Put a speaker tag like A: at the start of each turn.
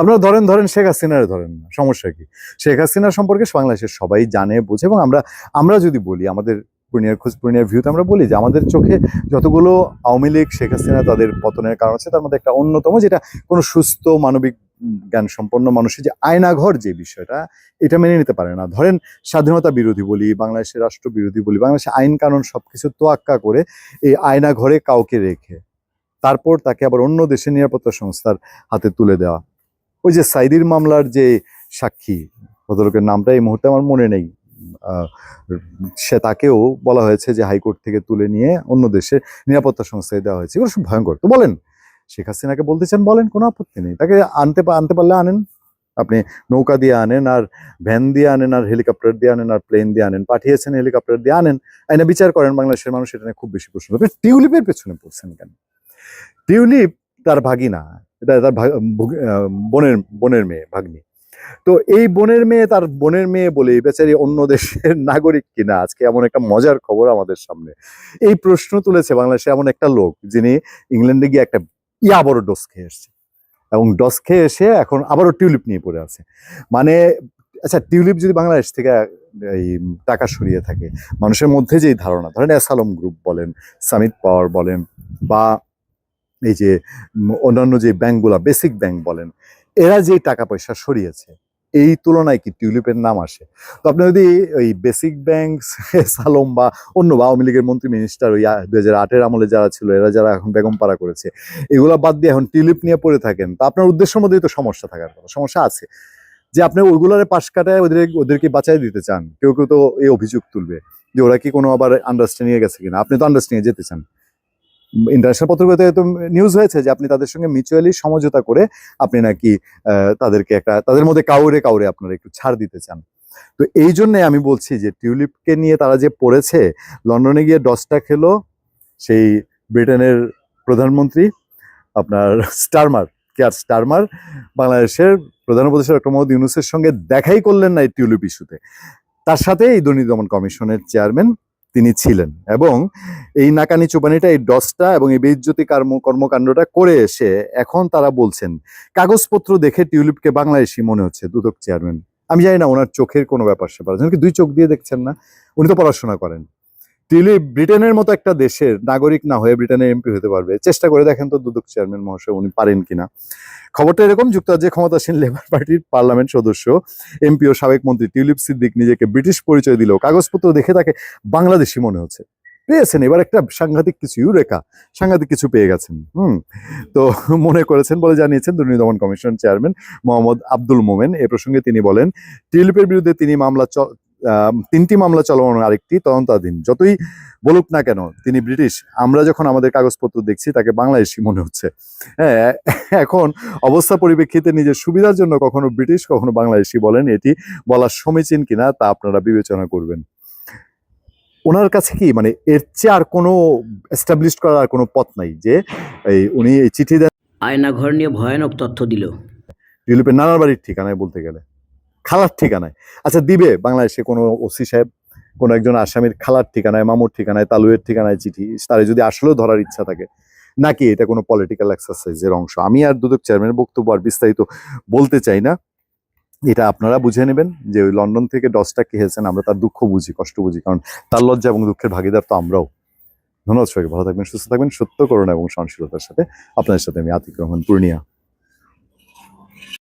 A: আপনারা ধরেন ধরেন শেখ হাসিনার ধরেন না সমস্যা কি? শেখ হাসিনা সম্পর্কে বাংলাদেশের সবাই জানে, বোঝে এবং আমরা আমরা যদি বলি, আমাদের পূর্ণিয়ার খোঁজ, পূর্ণিয়ার ভিউতে আমরা বলি যে আমাদের চোখে যতগুলো আওয়ামী লীগ, শেখ হাসিনা তাদের পতনের কারণ আছে, তার মধ্যে একটা অন্যতম যেটা কোনো সুস্থ মানবিক জ্ঞান সম্পন্ন মানুষের যে আয়নাঘর যে বিষয়টা, এটা মেনে নিতে পারে না। ধরেন, স্বাধীনতা বিরোধী বলি, বাংলাদেশের রাষ্ট্র বিরোধী বলি, বাংলাদেশের আইন কানুন সবকিছু তোয়াক্কা করে এই আয়নাঘরে কাউকে রেখে, তারপর তাকে আবার অন্য দেশের নিরাপত্তা সংস্থার হাতে তুলে দেওয়া। ওই যে সাইদির মামলার যে সাক্ষী, ভদ্রলোকের নামটা এই মুহূর্তে আমার মনে নেই। সে তাকেও বলা হয়েছে যে হাইকোর্ট থেকে তুলে নিয়ে অন্য দেশে নিরাপত্তা সংস্থায় দেওয়া হয়েছে। এগুলো সব ভয়ঙ্কর। তো বলেন, শেখ হাসিনাকে বলতে চান বলেন, কোনো আপত্তি নেই। তাকে আনতে আনতে পারলে আনেন। আপনি নৌকা দিয়ে আনেন আর ভ্যান দিয়ে আনেন আর হেলিকপ্টার দিয়ে আনেন আর প্লেন দিয়ে আনেন, পাঠিয়েছেন হেলিকপ্টার দিয়ে আনেন। আইনা বিচার করেন বাংলাদেশের মানুষ, এটা খুব বেশি প্রশ্ন। টিউলিপের পেছনে পড়ছেন কেন? টিউলিপ তার ভাগিনা। এটা তার বোনের বোনের মেয়ে, ভাগ্নি। তো এই বোনের মেয়ে তার বোনের মেয়ে বলে বেচারি অন্য দেশের নাগরিক কিনা? আজকে এমন একটা মজার খবর আমাদের সামনে। এই প্রশ্ন তুলেছে বাংলাদেশে এমন একটা লোক যিনি ইংল্যান্ডে গিয়ে একটা ইয়া বড় ডোজ খেয়ে এসছে। এবং ডস খেয়ে এসে এখন আবারও টিউলিপ নিয়ে পড়ে আছে। মানে আচ্ছা টিউলিপ যদি বাংলাদেশ থেকে, এই, টাকা সরিয়ে থাকে, মানুষের মধ্যে যেই ধারণা, ধরেন অ্যাসালম গ্রুপ বলেন সামিট পাওয়ার বলেন, বা এই যে অন্যান্য যে ব্যাংকগুলা, বেসিক ব্যাংক বলেন, এরা যে টাকা পয়সা সরিয়েছে, এই তুলনায় কি টিউলিপের নাম আসে? তো আপনি যদি ওই বেসিক ব্যাংক, সালম বা অন্য বা আওয়ামী লীগের মন্ত্রী মিনিস্টার ওই দুই হাজার আটের আমলে যারা ছিল, এরা যারা এখন বেগম পাড়া করেছে, এগুলা বাদ দিয়ে এখন টিউলিপ নিয়ে পড়ে থাকেন, তা আপনার উদ্দেশ্যের মধ্যেই তো সমস্যা থাকার কথা, সমস্যা আছে। যে আপনি ওইগুলারে পাশ কাটায় ওদের, ওদেরকে বাঁচাই দিতে চান, কেউ কেউ তো এই অভিযোগ তুলবে, যে ওরা কি কোনো আবার আন্ডারস্ট্যান্ডিং গেছে কিনা? আপনি তো আন্ডারস্ট্যান্ডিং যেতে চান। ইন্টারন্যাশনাল পত্রিকাতে তো নিউজ হয়েছে যে আপনি তাদের সঙ্গে মিউচুয়ালি সমঝোতা করে আপনি নাকি তাদেরকে একটা, তাদের মধ্যে কাউরে কাউরে আপনারা একটু ছাড় দিতে চান। তো এই জন্যে আমি বলছি যে টিউলিপকে নিয়ে তারা যে পড়েছে, লন্ডনে গিয়ে দশটা খেলো সেই ব্রিটেনের প্রধানমন্ত্রী, আপনার স্টারমার কেয়ার স্টারমার? বাংলাদেশের প্রধান উপদেষ্টা ডক্টর মোহাম্মদ ইউনুসের সঙ্গে দেখাই করলেন না এই টিউলিপ ইস্যুতে তার সাথে এই দুর্নীতি দমন কমিশনের চেয়ারম্যান তিনি ছিলেন। এবং এই নাকানি চোপানিটা, এই ডসটা এবং এই বেজ্যোতি কর্ম, কর্মকাণ্ডটা করে এসে এখন তারা বলছেন, কাগজপত্র দেখে টিউলিপকে বাংলাদেশি মনে হচ্ছে, দুদক চেয়ারম্যান। আমি জানি না, ওনার চোখের কোনো ব্যাপার স্যাপার দুই চোখ দিয়ে দেখছেন না? উনি তো পড়াশোনা করেন। টিউলিপ ব্রিটেনের মতো একটা দেশের নাগরিক না হয়ে ব্রিটেনের এমপি হতে পারবে। চেষ্টা করে দেখেন তো দুদক চেয়ারম্যান মহাশয় উনি পারেন কিনা। খবরটা এরকম যুক্তরাজ্যে ক্ষমতাসীন লেবার পার্টির পার্লামেন্ট সদস্য, এমপি ও সাবেক মন্ত্রী টিউলিপ সিদ্দিক নিজেকে ব্রিটিশ পরিচয় দিলেও কাগজপত্র দেখে তাকে বাংলাদেশি মনে হচ্ছে। পেয়েছেন, এবার একটা সাংঘাতিক কিছু ইউরেকা, সাংঘাতিক কিছু পেয়ে গেছেন, হুম। তো মনে করেছেন বলে জানিয়েছেন দুর্নীতি দমন কমিশন চেয়ারম্যান মোহাম্মদ আব্দুল মোমেন। এ প্রসঙ্গে তিনি বলেন, টিউলিপের বিরুদ্ধে তিনি মামলা তিনটি মামলা চলমান আরেকটি তদন্তাধীন। যতই বলুক না কেন তিনি ব্রিটিশ। আমরা যখন আমাদের কাগজপত্র দেখছি তাকে বাংলাদেশি মনে হচ্ছে। হ্যাঁ এখন অবস্থা পরিপ্রেক্ষিতে নিজের সুবিধার জন্য কখনো ব্রিটিশ কখনো বাংলাদেশি বলেন এটি বলা সমীচীন কিনা তা আপনারা বিবেচনা করবেন। ওনার কাছে কি মানে এর চেয়ে আর কোনো এস্টাবলিশ করার আর কোনো পথ নাই যে এই উনি এই চিঠি দেন।
B: আয়নাঘর নিয়ে ভয়ানক তথ্য দিল।
A: টিউলিপের নানার বাড়ির ঠিকানায় বলতে গেলে। খালার ঠিকানায়। আচ্ছা দিবে বাংলাদেশে কোনো ওসি সাহেব? কোনো একজন আসামির খালার ঠিকানায়, মামুর ঠিকানায়, তালুয়ের ঠিকানায় চিঠি, তারে যদি আসলেও ধরার ইচ্ছা থাকে? নাকি এটা কোনো পলিটিক্যাল এক্সারসাইজের অংশ? আমি আর দুদক চেয়ারম্যানের বক্তব্য আর বিস্তারিত বলতে চাই না। এটা আপনারা বুঝে নেবেন যে ওই লন্ডন থেকে দশটা খেয়েছেন আমরা তার দুঃখ বুঝি, কষ্ট বুঝি, কারণ তার লজ্জা এবং দুঃখের ভাগিদার তো আমরাও। ধন্যবাদ সবাইকে, ভালো থাকবেন, সুস্থ থাকবেন, সত্য করুণা এবং সহনশীলতার সাথে। আপনাদের সাথে আমি আতিক রহমান, পূর্ণিয়া।